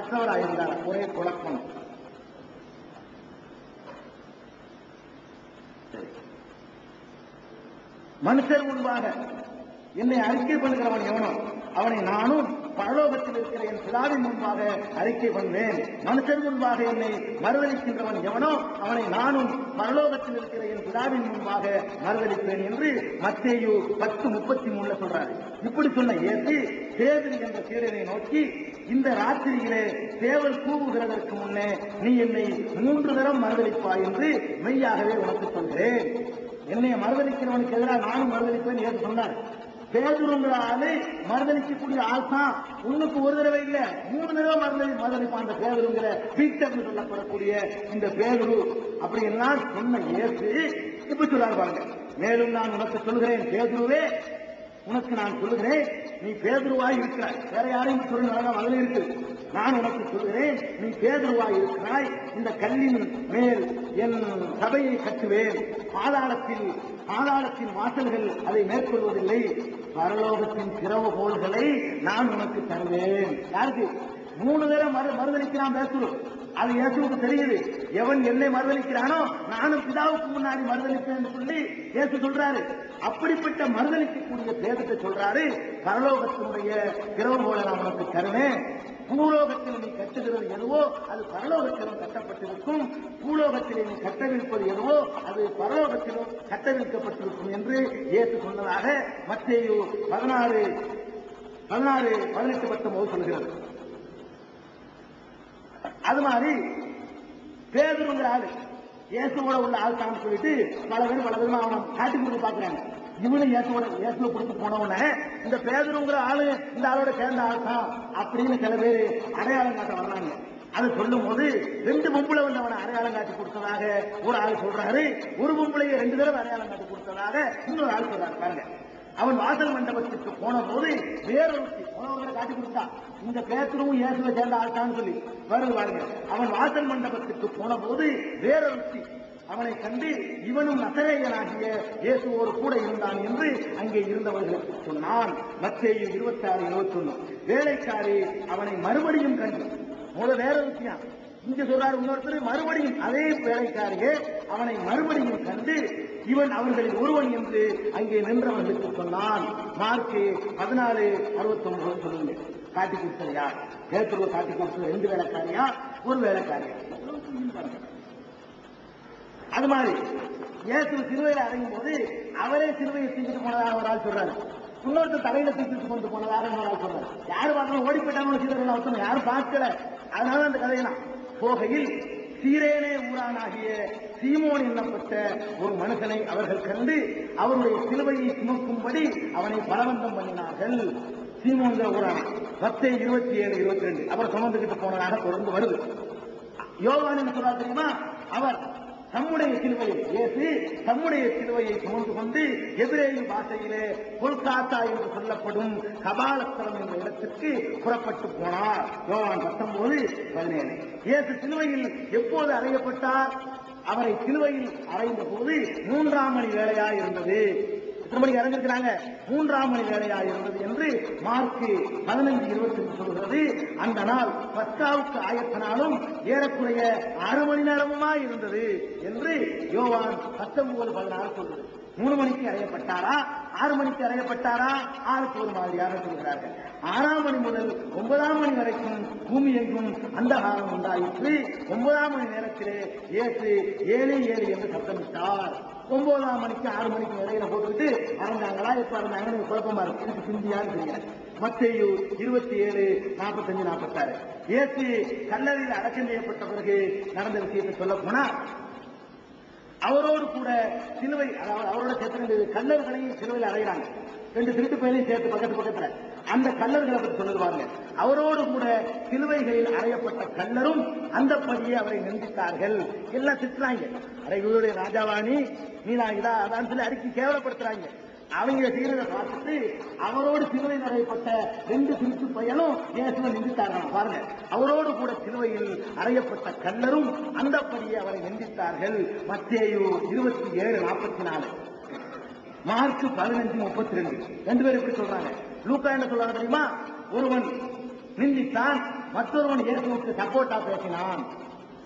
மற்றவராயிருந்தார். ஒரே குழப்பம். மனுஷர் முன்பாக என்னை அறிக்கை பண்ணுகிறவன் எவனோ அவனை நானும் பரலோகத்தில் இருக்கிற என் பிதாவின் முன்பாக அறிக்கை பண்ணுவேன் மனுஷன் முன்பாக என்னை மறுதளிக்கின்றவன் எவனோ அவனை நானும் பரலோகத்தில் இருக்கிற என் பிதாவின் முன்பாக மறுதளிப்பேன் என்று மத்தேயு பத்து முப்பத்தி மூணுல சொல்றாரு. இப்படி சொன்ன இயேசு சேவரி என்ற சீரனை நோக்கி இந்த ராத்திரியிலே தேவல் கூவுகிறதற்கு முன்னே நீ என்னை மூன்று தரம் மறுதளிப்பாய் என்று மெய்யாகவே உனக்கு சொல்கிறேன் என்னை மறுதளிக்கிறவனுக்கு எதிராக நானும் மறுதளிப்பேன் ஏற்று சொன்னார். பேதுருங்கிற ஆளு மறுதளிக்கக்கூடிய ஆள் தான். உன்னுக்கு ஒரு தடவை இல்ல மூணு தடவை மறுதளி மறுதளிப்பான் அந்த பேதுருங்கிற பீட்டர் சொல்லப்படக்கூடிய இந்த பேதுரு அப்படி எல்லாம் சொன்ன இயேசு இப்படி சொல்லாரு பாருங்க. மேலும் நான் உனக்கு சொல்கிறேன் பேதுருவே உனக்கு நான் சொல்கிறேன் நீ பேதுருவாய் இருக்கிறாய். வேற யாரையும் சொல்லுங்க அதுல இருக்கு. நான் உனக்கு சொல்கிறேன் நீ பேதுருவாய் இருக்கிறாய். இந்த கல்லின் மேல் என் சபையை கட்டுவேன். பாதாளத்தில் பாதாளத்தின் வாசல்கள் அதை மேற்கொள்வதில்லை. பரலோகத்தின் திறவுகோள்களை நான் உனக்கு தருவேன். யாருக்கு? மூணு தடவை மறு மறுதளிக்கிறான் பேசுறோம் அது இயேசுக்கு தெரியுது. எவன் என்னை மறுதளிக்கிறானோ நானும் பிதாவுக்கு முன்னாடி மறுதளிப்பேன் சொல்லி இயேசு சொல்றாரு. அப்படிப்பட்ட மறுதளிக்கக்கூடிய பேதத்தை சொல்றாரு. பரலோகத்தினுடைய திறவுகோலை நான் உனக்கு தருவேன். பூலோகத்தில் நீ கட்டுகிறது எதுவோ அது பரலோகத்திலும் கட்டப்பட்டிருக்கும். பூலோகத்திலே நீ கட்டவிழ்ப்பது எதுவோ அது பரலோகத்திலும் கட்டவிழ்க்கப்பட்டிருக்கும் என்று இயேசு சொன்னதாக மத்தேயு பதினாறு பதினாறு பதினெட்டு பத்தொன்பது சொல்கிறது. அது மாதிரி பேதுருங்கிற ஆளு இயேசுவோட உள்ள ஆள் தான் சொல்லிட்டு பல பேர் பல விதமா அவனை காட்டி கொடுத்து பாக்குறாங்க இவனை இயேசுவோட இயேசுவை கொடுத்து போனவன இந்த பேதருங்கிற ஆளு இந்த ஆளோட சேர்ந்த ஆள் தான் அப்படின்னு சில பேர் அடையாளம் காட்ட வர்றாங்க. அது சொல்லும் போது ரெண்டு பொம்பளை வந்து அவனை அடையாளம் காட்டி கொடுத்ததாக ஒரு ஆள் சொல்றாரு. ஒரு பொம்பளையை ரெண்டு தடவை அடையாளம் காட்டி கொடுத்ததாக இன்னொரு ஆள் சொல்றாரு பாருங்க. அவன் வாசல் மண்டபத்திற்கு போன போது வேறொருத்தி போனவர்களை காட்டி கொடுத்தான் இந்த பேத்தரும் ஏசுல சேர்ந்த ஆள்தான் சொல்லி வருது பாருங்க. அவன் வாசல் மண்டபத்திற்கு போன போது வேறொருத்தி அவனை கண்டு இவனும் நசரேயனாகிய இயேசுவோடு கூட இருந்தான் என்று அங்கே இருந்தவர்களுக்கு சொன்னான். மத்தேயு இருபத்தி ஆறு இருபத்தி ஒண்ணு வேலைக்காரி அவனை மறுபடியும் கண்டு. முதல் வேற விஷயம். இங்க சொல்றாரு இன்னொருத்தர் மறுபடியும் அதே வேலைக்காரியே அவனை மறுபடியும் கண்டு இவன் அவர்களில் ஒருவன் என்று அங்கே நின்றவர்களுக்கு சொன்னான். மார்க்கு பதினாலு அறுபத்தி ஒன்பது சொல்லுங்க காட்டி கொடுத்தது யார்? பேத்துருவ காட்டி கொடுத்தது ரெண்டு வேலைக்காரியா? ஒரு வேலைக்காரியா? அது மாதிரி. இயேசு சிலுவையில் அடங்கும் போது அவரே சிலுவையை தூக்கிட்டு போனதாக ஒரு ஆள் சொல்றாரு. இன்னொருத்தர் தலையில தூக்கிட்டு கொண்டு போனதாக ஒரு ஆள் சொல்றாரு. யாரு பார்த்தாலும் ஓடி போயிட்டாங்க அவசரம் யாரும் பார்க்கல. அதனால அந்த கதையெல்லாம் போகையில் சீரேனே ஊரானாகிய சீமோன் என்னப்பட்ட ஒரு மனுஷனை அவர்கள் கண்டு அவருடைய சிலுவையை சுமக்கும்படி அவனை பலவந்தம் பண்ணினார்கள். சீமோன் ஊரான பத்து இருபத்தி ஏழு இருபத்தி ரெண்டு அப்புறம் சுமந்துகிட்டு போனதாக தொடர்ந்து வருது. யோகான் என்ன சொல்றார் தெரியுமா? அவர் தம்முடைய சிலுவையை ஏற்று தம்முடைய சிலுவையை சுமந்து கொண்டு எபிரேய பாஷையிலே கொல்காத்தா என்று சொல்லப்படும் கபாலஸ்தலம் என்ற இடத்திற்கு புறப்பட்டு போனார். யோகான் பத்தொன்பது பதினேழு. இயேசு சிலுவையில் எப்போது அறையப்பட்டார்? அவரை சிலுவையில் அறைந்த போது மூன்றாம் மணி வேலையா இருந்தது. மணிக்கு இறங்கிருக்கிறாங்க மூன்றாம் மணி வேலையா இருந்தது என்று மார்க்கு பதினைந்து இருபத்தி சொல்கிறது. அந்த நாள் பத்தாவுக்கு ஆயத்தனாலும் ஏறக்குறைய அரை மணி நேரமுமா இருந்தது என்று யோவான் பத்தொன்பது பதினாறு சொல்றது மூணு மணிக்கு அறையப்பட்டாரா? ஆறு மணிக்கு அறையப்பட்டாரா? ஆளுக்கு ஒரு மாதிரியாக சொல்கிறார்கள். ஆறாம் மணி முதல் ஒன்பதாம் மணி வரைக்கும் பூமி எங்கும் அந்த காலம் உண்டாயிற்று. ஒன்பதாம் மணி நேரத்திலே ஏற்று ஏழு ஏழு என்று சத்தமிட்டார் ஒன்பதாம் மணிக்கு ஆறு மணிக்கு இடையில போட்டுக்கிட்டு அறந்தாங்களா எப்ப அறந்தாங்கன்னு குழப்பமா இருக்கு. எனக்கு சிந்தியான்னு தெரியல மத்தையு இருபத்தி ஏழு நாற்பத்தஞ்சு நாற்பத்தாறு. ஏசு கல்லறையில் அடக்கம் செய்யப்பட்ட பிறகு நடந்த விஷயத்தை சொல்ல போனா அவரோடு கூட சிலுவை அவரோட சேர்த்து ரெண்டு கல்லர்களையும் சிலுவையில் அடைகிறாங்க. ரெண்டு திருட்டு பையனையும் சேர்த்து பக்கத்து பக்கத்துல. அந்த கல்லர்களை பற்றி சொல்லுவாங்க அவரோடு கூட சிலுவைகளில் அறையப்பட்ட கல்லரும் அந்த படியே அவரை நிந்தித்தார்கள். எல்லாம் திட்டுறாங்க. இவருடைய ராஜாவாணி நீ நான் இதா அதான் சொல்லி அறிக்கை கேவலப்படுத்துறாங்க. அவங்க செய்யறதை பார்த்துட்டு அவரோடு சிலுவை அறையப்பட்ட ரெண்டு திருச்சி பையனும் இயேசுவை நிந்தித்தார்கள் பாருங்க. அவரோடு கூட சிலுவையில் அறையப்பட்ட கல்லரும் அந்தப்படியே அவரை நிந்தித்தார்கள். மத்தேயு இருபத்தி ஏழு நாற்பத்தி நாலு. மார்க் பதினஞ்சு முப்பத்தி ரெண்டு. ரெண்டு பேர் எப்படி சொல்றாங்க? லூக்கா என்ன சொல்றாங்க தெரியுமா? ஒருவன் நிந்தித்தான் மற்றொருவன் இயேசுவுக்கு சப்போர்ட்டா பேசினான்.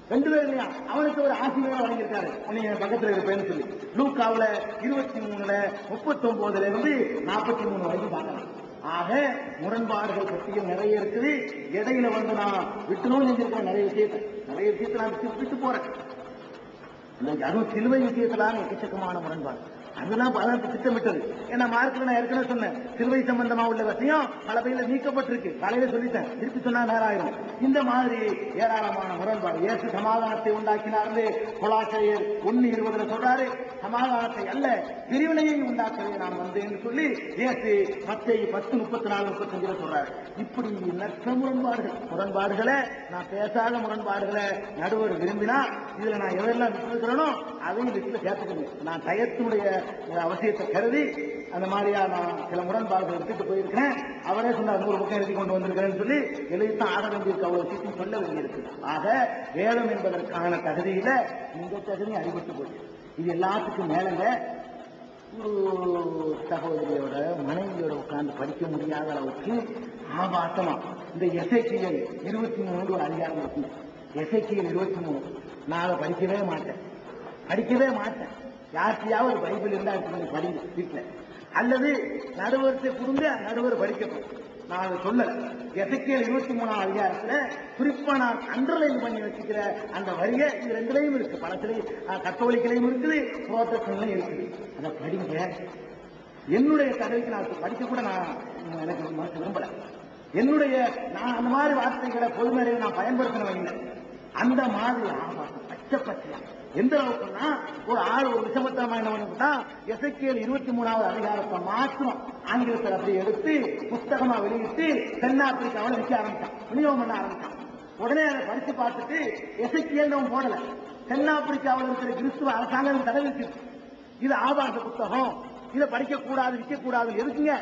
ரெண்டு பேரும் இல்லையா? அவனுக்கு ஒரு ஆசிரியர் வழங்கியிருக்காரு. உன்னை பக்கத்துல பக்கத்துல பேர் சொல்லி. லூக்காவுல இருபத்தி மூணுல முப்பத்தி ஒன்பதுல இருந்து நாற்பத்தி மூணு வரைக்கும் பார்க்கலாம். ஆக முரண்பாடுகள் பற்றியும் நிறைய இருக்குது. இடையில வந்து நான் விட்டுணும்னு செஞ்சிருக்கேன் நிறைய விஷயத்தை. நிறைய விஷயத்தை நான் விட்டு விட்டு போறேன். அதுவும் சிலுவை விஷயத்திலான எக்கச்சக்கமான முரண்பாடு அதெல்லாம் அதான் திட்டமிட்டது. ஏன்னா மார்க்ல நான் ஏற்கனவே சொன்னேன். திருவை சம்பந்தமா உள்ள விஷயம் பல பயில நீக்கப்பட்டிருக்கு. காலையில சொல்லிட்டேன். திருப்பி சொன்னா நேரம் ஆயிரும் இந்த மாதிரி ஏராளமான முரண்பாடு. இயேசு சமாதானத்தை உண்டாக்கினார் கொலாசையர் ஒன்னு இருபதுல சொல்றாரு. சமாதானத்தை அல்ல பிரிவினையை உண்டாக்கவே நான் வந்தேன்னு சொல்லி நேற்று மத்தை பத்து முப்பத்தி நாலு முப்பத்தஞ்சுல சொல்றாரு. இப்படி இலக்க முரண்பாடுகள் முரண்பாடுகளை நான் பேசாத முரண்பாடுகளை நடுவர் விரும்பினா இதுல நான் எதெல்லாம் விட்டுருக்கிறேனோ அதையும் லிஸ்ட்ல சேர்த்துக்கணும். நான் டயத்தினுடைய அவசியத்தை கருதி அந்த மாதிரியா நான் சில முரண்பாடுகள் எடுத்துட்டு போயிருக்கிறேன். அவரே சொன்னார் நூறு பக்கம் எழுதி கொண்டு வந்திருக்கிறேன்னு சொல்லி எழுதித்தான் ஆட வேண்டியிருக்கு அவ்வளவு சீக்கிரம் சொல்ல வேண்டியிருக்கு. ஆக வேதம் என்பதற்கான தகுதியில இந்த தகுதி அடிபட்டு போயிருக்கு இது எல்லாத்துக்கும் மேலங்க ஒரு சகோதரியோட மனைவியோட உட்கார்ந்து படிக்க முடியாத அளவுக்கு ஆபாசமா. இந்த எஸ்ஐக்கியல் இருபத்தி மூணு ஒரு அதிகாரம் இருக்கும். எஸ்ஐக்கியல் இருபத்தி மூணு. நான் படிக்கவே மாட்டேன். படிக்கவே மாட்டேன். யார்கிட்டயாவது பைபிள் இருந்தா எடுத்து வந்து படிங்க அல்லது நடுவரத்தை கொடுங்க நடுவர் படிக்கணும் நான் அதை சொல்ல எசக்கியல் இருபத்தி மூணாம் அதிகாரத்துல குறிப்பா நான் அண்டர்லைன் பண்ணி வச்சுக்கிற அந்த வரிய இது ரெண்டுலையும் இருக்கு. பணத்திலையும் கத்தோலிக்கலையும் இருக்குது புரோட்டஸ்டன்லையும் இருக்குது. அதை படிங்க. என்னுடைய தகவலுக்கு நான் படிக்க கூட நான் எனக்கு மனசு விரும்பல. என்னுடைய நான் அந்த மாதிரி வார்த்தைகளை பொதுமேடையில் நான் பயன்படுத்தின வைங்க அந்த மாதிரி ஆபாசம் பச்சை பச்சையா எந்த அளவுக்குன்னா ஒரு ஆறு ஒரு விஷமத்தனமா என்ன பண்ணிவிட்டா எசைக்கியல் இருபத்தி மூணாவது அதிகாரத்தை மாற்றம் ஆங்கிலத்தில் அப்படி எடுத்து புஸ்தகமா வெளியிட்டு தென்னாப்பிரிக்காவில் விற்க ஆரம்பிச்சான். விநியோகம் பண்ண ஆரம்பிச்சான். உடனே அதை படிச்சு பார்த்துட்டு எசைக்கியல் அவன் போடல. தென்னாப்பிரிக்காவில் இருக்கிற கிறிஸ்துவ அரசாங்கம் தடை வச்சிருக்கு இது ஆபாச புத்தகம். இதை படிக்க கூடாது விற்க கூடாது எதுக்குங்க?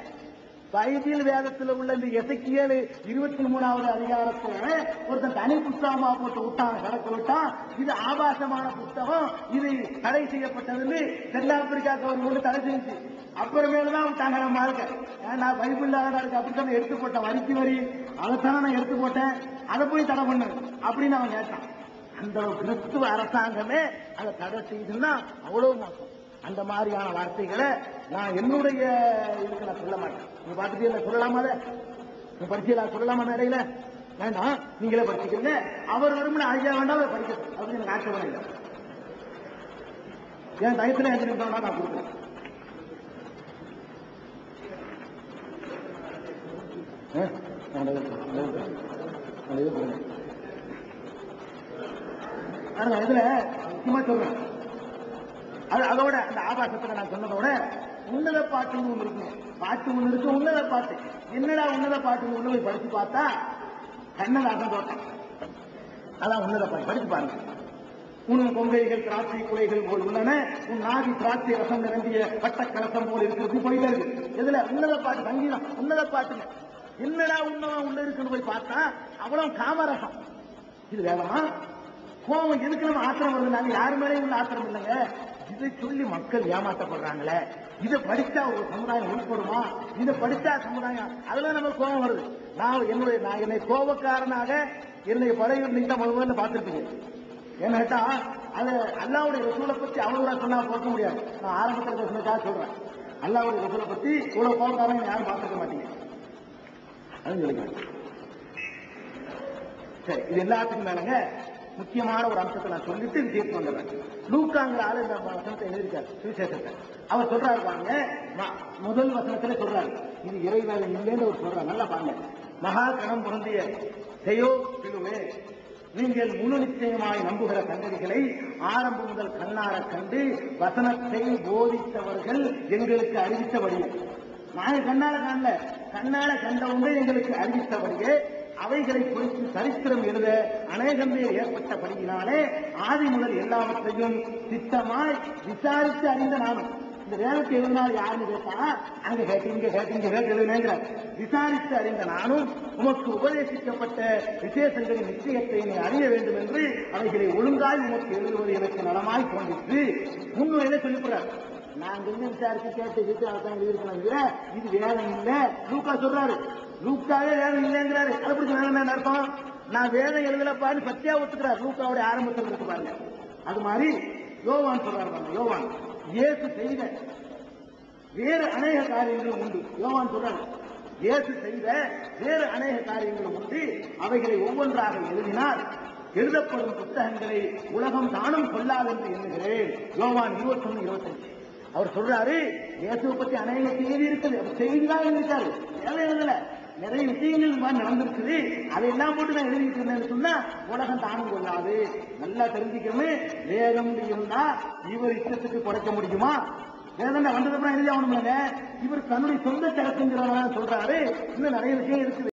பைபிள் வேதத்தில் உள்ள இந்த எசக்கியல் இருபத்தி மூணாவது அதிகாரத்துல ஒருத்தன் தனி புத்தகமா போட்டு விட்டான் கடக்க விட்டான். இது ஆபாசமான புத்தகம். இது தடை செய்யப்பட்டதுன்னு தென்னாப்பிரிக்கா கவர்மெண்ட் தடை செஞ்சு. அப்புறமேல தான் நம்ம இருக்க நான் பைபிள் இல்லாத இருக்கு அப்படித்தான் எடுத்து போட்டேன் வரிக்கு வரி. அதைத்தானே நான் எடுத்து போட்டேன். அதை போய் தடை பண்ணு அப்படின்னு அவன் கேட்டான். அந்த கிறிஸ்துவ அரசாங்கமே அதை தடை செய்துன்னா அவ்வளவு மோசம். அந்த மாதிரியான வார்த்தைகளை நான் என்னுடைய இதுக்கு நான் சொல்ல மாட்டேன். நீ பார்த்துட்டு சொல்லலாமா அதை? நீ சொல்லலாமா இடையில? வேண்டாம். நீங்களே படிச்சுக்கிறீங்க அவர் வரும்னு ஐயா வேண்டாம் அவர் படிக்கட்டும். அப்படின்னு எனக்கு ஆட்சேபம் இல்லை. என் டயத்துல எந்த நிமிடம் நான் கொடுக்குறேன். இதுல முக்கியமா சொல்றேன். அதோட அந்த ஆபாசத்துல நான் சொன்னதோட உன்னத பாட்டுன்னு ஒண்ணு இருக்கு பாட்டு ஒண்ணு இருக்கு உன்னத பாட்டு. என்னடா உன்னத பாட்டு உள்ள போய் படிச்சு பார்த்தா? கண்ணதாசன் தோட்டம் அதான் உன்னத பாட்டு. படிச்சு பாருங்க. உன் கொங்கைகள் திராட்சை குலைகள் போல் உள்ளன. உன் நாதி திராட்சை ரசம் நிரம்பிய பட்ட கலசம் போல் இருக்கிறது போயில இருக்கு இதுல உன்னத பாட்டு சங்கீதம். உன்னத பாட்டுங்க. என்னடா உன்னதம் உள்ள இருக்குன்னு போய் பார்த்தா? அவ்வளவு காமரசம். இது வேணாம் கோபம் எதுக்கு நம்ம ஆத்திரம் வருது நாங்க யாரு மேலேயும் உள்ள ஆத்திரம் இல்லைங்க. இதை சொல்லி மக்கள் ஏமாற்றப்படுறாங்களே இதை படித்தா ஒரு சமுதாயம் உள்படுமா இதை படித்தா சமுதாயம் அதுல நம்ம கோபம் வருது. நான் என்னுடைய நான் என்னை கோபக்காரனாக என்னுடைய படையில் நீங்க முதல்ல பார்த்துருப்பீங்க. ஏன்னு கேட்டா அது அல்லாவுடைய ரசூலை பத்தி அவ்வளவு சொன்னா பார்க்க முடியாது. நான் ஆரம்பத்தில் சொன்னதாக சொல்றேன். அல்லாவுடைய ரசூலை பத்தி இவ்வளவு கோபக்காரங்க யாரும் பார்த்துக்க மாட்டீங்க. அது சொல்லுங்க. சரி இது எல்லாத்துக்கும் மேலங்க. முக்கியமான ஒரு அம்சத்தை நான் சொல்லிட்டு விஷயத்துக்கு வந்துடுறேன். லூக்காங்கிற ஆளு இந்த வசனத்தை எழுதியிருக்காரு சுவிசேஷத்தை. அவர் சொல்றாரு பாருங்க முதல் வசனத்துல சொல்றாரு. இது இறைவேலை இல்லைன்னு அவர் சொல்றாரு. நல்லா பாருங்க. மகா கணம் பொருந்திய செய்யோ சிலுவே நீங்கள் முழு நிச்சயமாய் நம்புகிற சங்கதிகளை ஆரம்பம் முதல் கண்ணார கண்டு வசனத்தை போதித்தவர்கள் எங்களுக்கு அறிவித்தபடியே. நாங்கள் கண்ணால காணல. கண்ணால கண்டவங்க எங்களுக்கு அறிவித்தபடியே அவைகளை குறித்து சரித்திரம் எழுத அநேகம் பேர் ஏற்பட்டபடியினாலே ஆதி முதல் எல்லாவற்றையும் சித்தமாய் விசாரித்து அறிந்த நானும். இந்த வேலைக்கு எழுதினால் யாருன்னு கேட்டா அங்க கேட்டு இங்க கேட்டு இங்க கேட்டு விசாரித்து அறிந்த நானும் உமக்கு உபதேசிக்கப்பட்ட விசேஷங்களின் நிச்சயத்தை நீ அறிய வேண்டும் என்று அவைகளை ஒழுங்காய் உமக்கு எழுதுவது எனக்கு நலமாய் தோன்றிற்று முன்னுரையில சொல்லிவிடுறார் நாங்க என்ன விசாரிச்சு கேட்டு கேட்டு அதான் எழுதியிருக்கணும் இது வேலை இல்ல. லூக்கா சொல்றாரு லூக்காவே வேதம் இல்லைங்கிறாரு. அது பிடிச்ச வேதம் என்ன அர்த்தம்? நான் வேதம் எழுதலப்பான்னு சத்தியா ஒத்துக்கிறார். லூக்காவுடைய ஆரம்பத்தில் இருக்கு பாருங்க. அது மாதிரி யோவான் சொல்றாரு பாருங்க யோவான். இயேசு செய்த வேறு அநேக காரியங்களும் உண்டு. யோவான் சொல்றாரு இயேசு செய்த வேறு அநேக காரியங்களும் உண்டு. அவைகளை ஒவ்வொன்றாக எழுதினால் எழுதப்படும் புத்தகங்களை உலகம் தானும் கொள்ளாது என்று எண்ணுகிறேன். யோவான் இருபத்தொன்னு இருபத்தஞ்சு. அவர் சொல்றாரு இயேசுவை பத்தி அநேக செய்தி இருக்குது. அவர் செய்தி தான் இருக்காரு வேலை எழுதல. நிறைய விஷயங்கள் இந்த மாதிரி நடந்திருக்குது. அதையெல்லாம் போட்டு நான் எழுதிட்டு இருந்தேன்னு சொன்னா உலகம் தானும் கொள்ளாது நல்லா தெரிஞ்சுக்கணும். வேதம் இருந்தா இவர் இஷ்டத்துக்கு குறைக்க முடியுமா? வேதம் வந்ததுக்கு அப்புறம் எழுதி ஆகணும்லங்க இவர் தன்னுடைய சொந்த கருத்துங்கிறவங்க சொல்றாரு. இன்னும் நிறைய விஷயம் இருக்குது.